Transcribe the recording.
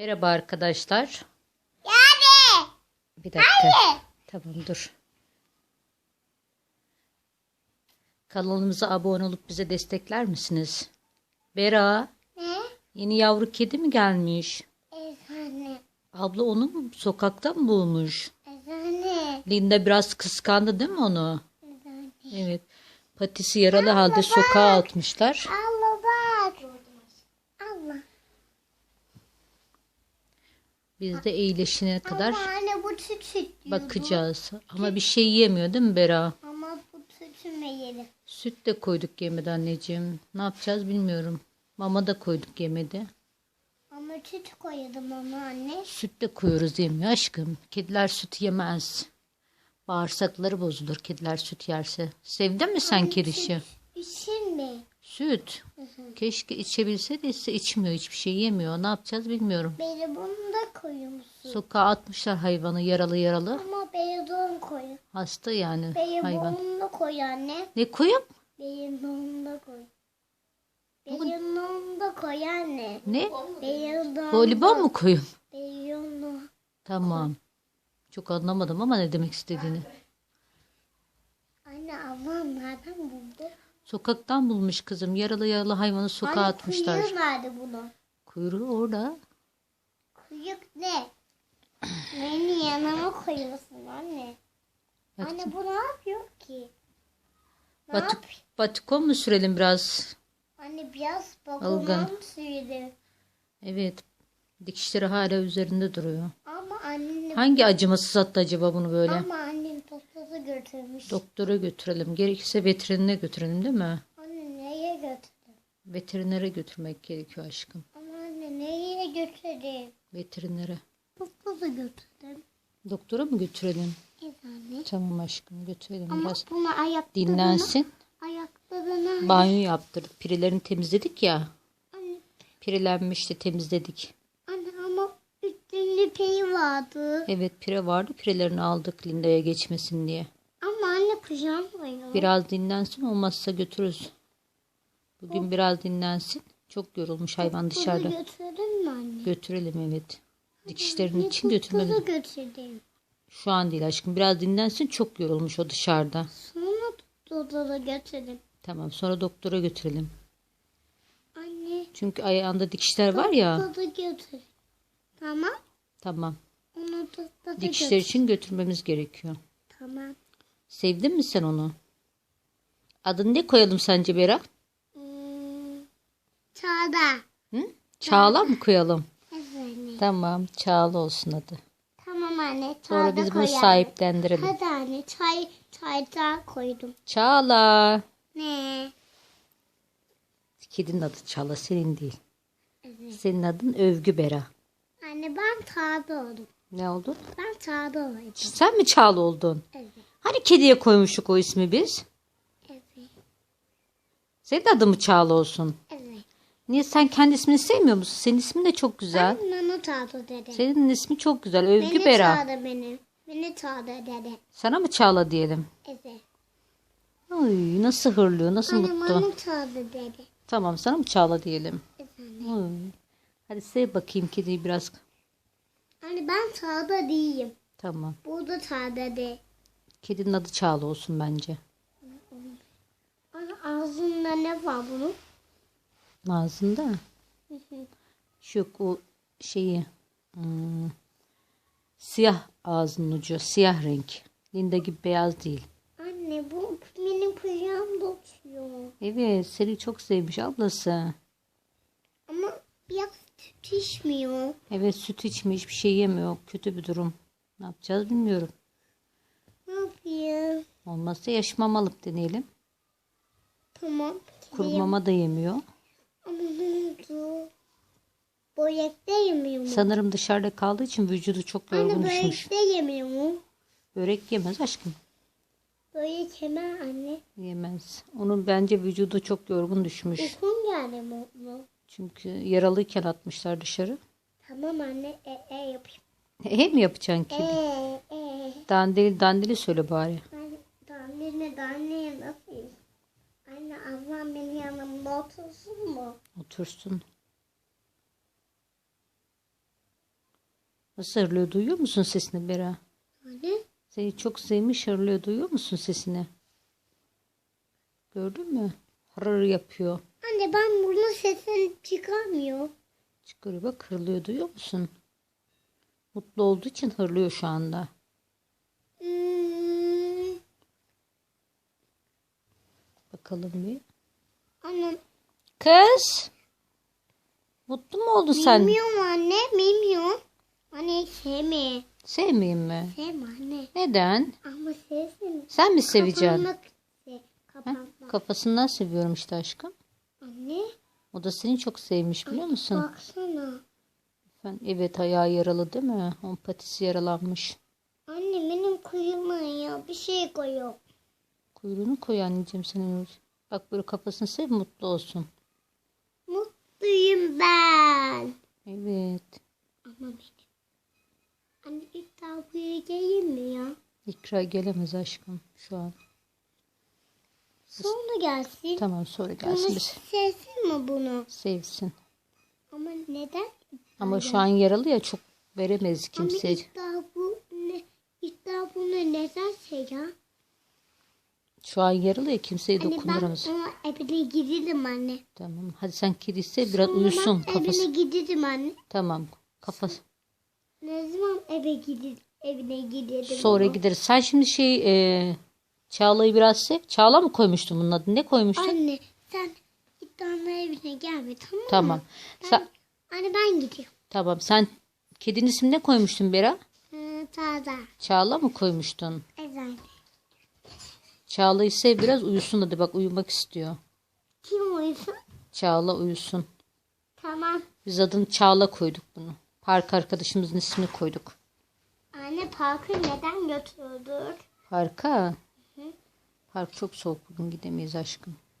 Merhaba arkadaşlar. Yani. Bir dakika. Tamam dur. Kanalımıza abone olup bize destekler misiniz? Bera, Ne? yeni yavru kedi mi gelmiş? Efendim. Abla onu mu sokakta mı bulmuş? Efendim. Linda biraz kıskandı değil mi onu? Efendim. Evet. Patisi yaralı halde sokağa atmışlar. Allah bak. Allah. Biz de iyileşene kadar Ama anne bu süt süt diyordu. bakacağız. Ama bir şey yemiyor değil mi Bera? Ama bu sütümü yedi. Süt de koyduk yemedi anneciğim. Ne yapacağız bilmiyorum. Mama da koyduk yemedi. Ama süt koydum ama anne. Süt de koyuyoruz yemiyor aşkım. Kediler süt yemez. Bağırsakları bozulur kediler süt yerse. Sevdin mi sen kedişi? İçin mi? Süt. Keşke içebilse de ise içmiyor. Hiçbir şey yemiyor. Ne yapacağız bilmiyorum. Beni bunu da koyuyor musun? Sokağa atmışlar hayvanı yaralı yaralı. Ama beni don koy. Hasta yani hayvan. bunu da koy anne. Ne koyup? Benim onu da koy. Benim onu da koy anne. Ne? Benim onu Voleybol mu koyup? Benim onu. Tamam. Çok anlamadım ama ne demek istediğini. Anne ablam nereden buldu? Sokaktan bulmuş kızım. Yaralı yaralı hayvanı sokağa Anne atmışlar. kuyruğu nerede bunu? Kuyruğu orada. Kuyruk ne? Beni yanıma koyuyorsun anne. Bak- Anne bu ne yapıyor ki? Ne Batik, yap? batikon mu sürelim biraz? Anne biraz bakımdan sürdü. Evet. Dikişleri hala üzerinde duruyor. Ama annem Hangi acımasız attı acaba bunu böyle? ama götürmüş. Doktora götürelim. Gerekirse veterinere götürelim değil mi? Anne neye götürdün? Veterinere götürmek gerekiyor aşkım. Ama anne neye götürdün? Veterinere. Topladı götürdüm. Doktora mı götürelim? Evet anne. Tamam aşkım götürelim Ama biraz. bunu ayaklarına, Dinlensin. ayaklarına Banyo yaptırdık. Pirelerini temizledik ya. anne, Pirelenmişti temizledik. anne ama üstünde peyi vardı. Evet pire vardı. Pirelerini aldık Linda'ya geçmesin diye. Anne kucağımdaydı. Biraz dinlensin olmazsa götürürüz. Bugün biraz dinlensin. Çok yorulmuş hayvan dışarıda. Götürdün mü anne? Götürelim evet. Dikişlerin için götürmemiz. Bunu götürdüm. Şu an değil aşkım. Biraz dinlensin. Çok yorulmuş o dışarıda. Sonra tuttu da götürdüm. Tamam sonra doktora götürelim. Anne Çünkü ayağında dikişler var ya. tuttu da götür. Tamam. Tamam. Onu tuttu da Dikişler götür. için götürmemiz gerekiyor. Tamam. Sevdin mi sen onu? Adını ne koyalım sence Bera? Hmm, çağda. Hı? Çağla mı koyalım? Evet. Tamam Çağla olsun adı. Tamam anne. Sonra Çağda biz bunu koyalım. sahiplendirelim. Hadi anne çay çayda koydum. Çağla. Ne? Kedinin adı Çağla senin değil. Evet. Senin adın Övgü Bera. Anne ben çağda oldum. Ne oldu? Ben çağda oldum. Sen mi Çağla oldun? Evet. Hani kediye koymuştuk o ismi biz? Evet. Senin adın mı Çağla olsun? Evet. Niye sen kendi ismini sevmiyor musun? Senin ismin de çok güzel. Ben Nana çağda dedim. Senin ismi çok güzel. Övgü Beni Bera. çağda benim. Beni çağda dedi. Sana mı Çağla diyelim? Evet. Ay nasıl hırlıyor, nasıl Anne mutlu. bana çağda dedi. Tamam sana mı Çağla diyelim? Evet. Ay. Hadi sev bakayım kediyi biraz. Anne ben çağda değilim. Tamam. Bu da çağda de. Kedinin adı Çağla olsun bence. Anne ağzında ne var bunun? Ağzında. Hı hı. Şu o şeyi hmm, siyah ağzının ucu siyah renk. Linda gibi beyaz değil. Anne bu benim kucağımda oturuyor. Evet seni çok sevmiş ablası. Ama biraz süt içmiyor. Evet süt içmiş bir şey yemiyor. Kötü bir durum. Ne yapacağız bilmiyorum. Olmazsa yaş mama alıp deneyelim. Tamam. Kuru mama da yemiyor. Ama ne oldu? Börekte yemiyor mu? Sanırım dışarıda kaldığı için vücudu çok yorgun Anne düşmüş. börekte yemiyor mu? Börek yemez aşkım. Börek yemez anne. Yemez. Onun bence vücudu çok yorgun düşmüş. Uykum geldi mi mu? Çünkü yaralıyken atmışlar dışarı. Tamam anne. E, e yapayım. E mi yapacaksın kedi? E, e. Dandeli dandeli söyle bari. Ben anneme de anneye nasıl? Anne ablam benim yanımda otursun mu? Otursun. Nasıl hırlıyor duyuyor musun sesini Bera? Anne. Seni çok sevmiş hırlıyor duyuyor musun sesini? Gördün mü? Hırır yapıyor. Anne ben bunun sesini çıkarmıyorum. Çıkarıyor bak hırlıyor duyuyor musun? Mutlu olduğu için hırlıyor şu anda. Hmm, Bakalım bir. anne Kız. Mutlu mu oldun sen? bilmiyorum anne bilmiyorum. Anne sevme. Sevmeyeyim mi? Sevme anne. Neden? Ama sevsin. Sen mi seveceksin? Kapanmak. Kafasından seviyorum işte aşkım. Anne. O da seni çok sevmiş biliyor musun? Baksana. Ben, evet ayağı yaralı değil mi? Onun patisi yaralanmış. Anne benim kuyuma ya bir şey koyuyor. Kuyruğunu koy anneciğim senin. Bak böyle kafasını sev mutlu olsun. Mutluyum ben. Evet. Ama benim. Anne daha buraya geleyim mi ya? İkra gelemez aşkım şu an. Sonra gelsin. Tamam sonra Bunu gelsin biz sevsin mi bunu? sevsin. Ama neden? Ama şu an yaralı ya çok veremez Ama kimseye. ilk daha bu ne? Daha bunu neden şey ya? Şu an yaralı ya kimseye Anne ben dokunduramaz. ona evine gidelim anne. Tamam hadi sen kedi ise biraz Sonra uyusun ben kafası. evine gidelim anne. Tamam kafası. Ne zaman eve gidelim? Evine gidelim. Sonra ama? gideriz. Sen şimdi şey e, Çağla'yı biraz sev. Çağla mı koymuştun bunun adını? Ne koymuştun? Anne sen daha evine gelme tamam mı? Tamam. Ben, Sen, anne ben gidiyorum. tamam sen kedinin ismini ne koymuştun Bera? Taze. Çağla mı koymuştun? Evet anne. Çağla'yı sev biraz uyusun hadi bak uyumak istiyor. Kim uyusun? Çağla uyusun. Tamam. Biz adını Çağla koyduk bunu. Park arkadaşımızın ismini koyduk. Anne parkı neden götürdük? Parka. Park çok soğuk bugün gidemeyiz aşkım.